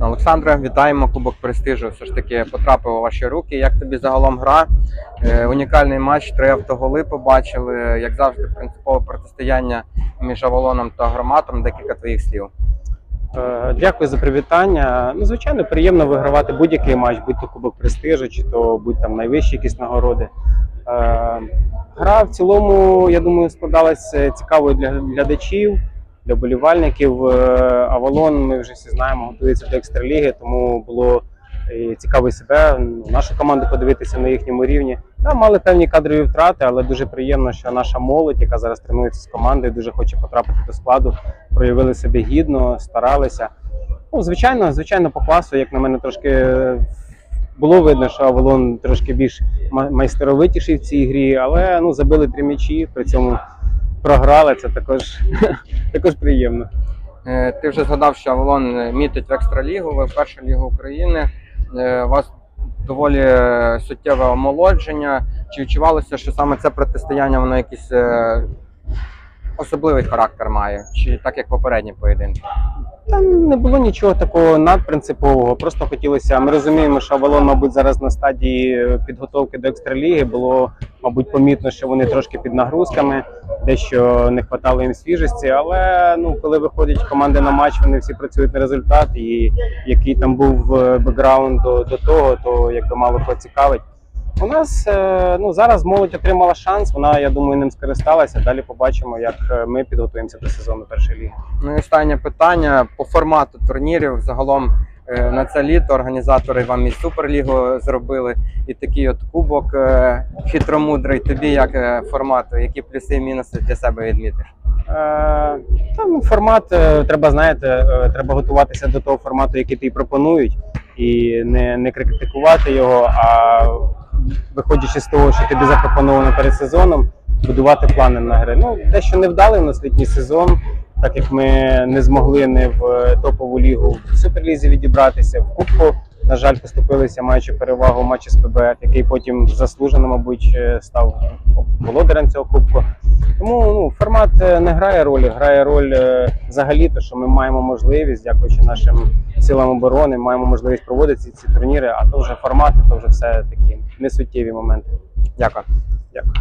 Олександре, вітаємо. Кубок престижу. Все ж таки потрапив у ваші руки. Як тобі загалом гра? Е, унікальний матч, три автоголи побачили. Як завжди, принципове протистояння між Авалоном та Громатом. Декілька твоїх слів. Е, Дякую за привітання. Ну, звичайно, приємно вигравати будь-який матч, будь то Кубок престижу, чи то будь там найвищі якісь нагороди. Е, Гра в цілому, я думаю, складалася цікавою для глядачів, для болівальників. Е, Авалон, ми вже всі знаємо, готується до екстраліги, тому було е, цікаво себе, нашу команду подивитися на їхньому рівні. Там мали певні кадрові втрати, але дуже приємно, що наша молодь, яка зараз тренується з командою, дуже хоче потрапити до складу проявили себе гідно, старалися. Ну, звичайно, звичайно, по класу, як на мене, трошки е, було видно, що Авалон трошки більш майстеровитіший в цій грі, але ну, забили три м'ячі, при цьому програли. Це також, також приємно. Е, Ти вже згадав, що Авалон е, мітить в екстралігу, ви перша ліга України. Е, У вас доволі суттєве омолодження. Чи відчувалося, що саме це протистояння воно якийсь особливий характер має? Чи так як попередні поєдинки? Там не було нічого такого надпринципового. Просто хотілося. Ми розуміємо, що Авалон, мабуть, зараз на стадії підготовки до екстраліги. Було, мабуть, помітно, що вони трошки під нагрузками, дещо не хватало їм свіжості. Але ну, коли виходять команди на матч, вони всі працюють на результат. І який там був е, бекграунд до, до того, то якби мало кого цікавить. У нас е, ну зараз молодь отримала шанс. Вона, я думаю, ним скористалася. Далі побачимо, як е, ми підготуємося до сезону першої ліги. Ну і останнє питання по формату турнірів. Загалом на це літо організатори вам і суперлігу зробили, і такий от кубок е, хитромудрий. Тобі як е, формат, які плюси і мінуси для себе відмітиш? Е, Там формат е, треба, знаєте, е, треба готуватися до того формату, який тобі пропонують, і не, не критикувати його, а виходячи з того, що тобі запропоновано перед сезоном, будувати плани на гри. Ну, дещо не вдалий у нас літній сезон, так як ми не змогли не в е, топову лігу в суперлізі відібратися, в кубку. На жаль, поступилися, маючи перевагу в матчі з ПБФ, який потім заслужено, мабуть, е, став володарем цього кубку. Тому ну, формат е, не грає ролі, грає роль взагалі, то, що ми маємо можливість, дякуючи нашим силам оборони, маємо можливість проводити ці, ці турніри, а то вже формат, то вже все такі несуттєві моменти. Дякую. Дякую.